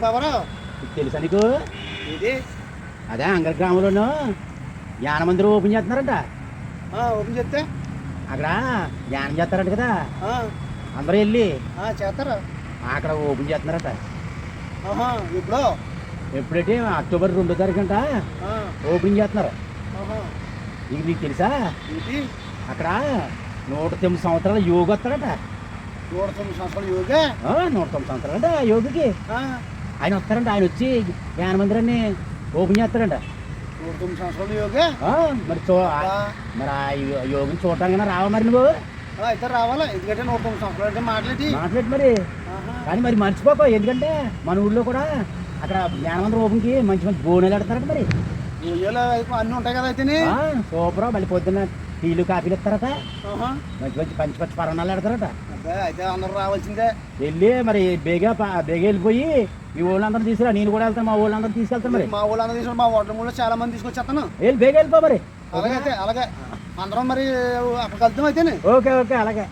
బాబారా తెలుసా నీకు? ఇది? అదే అంగర్ గ్రామంలోనూ జ్ఞాన మందిరం ఓపెన్ చేస్తున్నారంట. ఓపెన్ చేస్తే? అక్కడ ధ్యానం చేస్తారంట కదా. అందరూ వెళ్ళి ఆ, చేస్తారా? అక్కడ ఓపెన్ చేస్తున్నారట. ఇప్పుడు ఎప్పుడైతే అక్టోబర్ రెండో తారీఖు అంట ఓపెన్ చేస్తున్నారు. ఇది నీకు తెలుసా? అక్కడ నూట తొమ్మిది సంవత్సరాల యోగి వస్తాడట. నూట తొమ్మిది సంవత్సరాలు యోగా. నూట తొమ్మిది సంవత్సరాలు అంట యోగికి. ఆయన వస్తారంట ఆయన వచ్చి జ్ఞాన మందిరాన్ని ఓపెన్ చేస్తారంట. నూట తొమ్మిది సంవత్సరాలు యోగా. మరి చూ మరి ఆ యోగిని చూడటానికి రావా మరి నువ్వు? అయితే రావాలా. ఎందుకంటే నూట తొమ్మిది సంవత్సరాలు అంటే మాట్లాడి. మాట్లాడి మరి. కానీ మరి మర్చిపోకో ఎందుకంటే మన ఊళ్ళో కూడా అక్కడ జ్ఞానవంతరం ఓపెన్కి మంచి మంచి బోనాలు ఆడతారట మరి. అన్నీ ఉంటాయి కదా అయితేనే. సూపర్. మళ్ళీ పొద్దున్న టీలు కాఫీలు ఇస్తారట. మంచి మంచి పంచి పంచి పరణాలు ఆడతారట. అబ్బే, అయితే అందరూ రావాల్సిందే. వెళ్ళి మరి బేగా బేగా వెళ్ళిపోయి మీ ఊళ్ళందరూ తీసుకురా నేను కూడా వెళ్తాను మా ఊళ్ళందరూ తీసుకెళ్తాను మరి. మా ఊళ్ళో అందరూ తీసుకుని మా ఓటర్ మూడు చాలా మంది తీసుకొచ్చేస్తాను వెళ్ళి బేగా వెళ్ళిపో మరి. అలాగే అలాగే. అందరం మరి అక్కడ కలుద్దాం అయితేనే. ఓకే ఓకే అలాగే.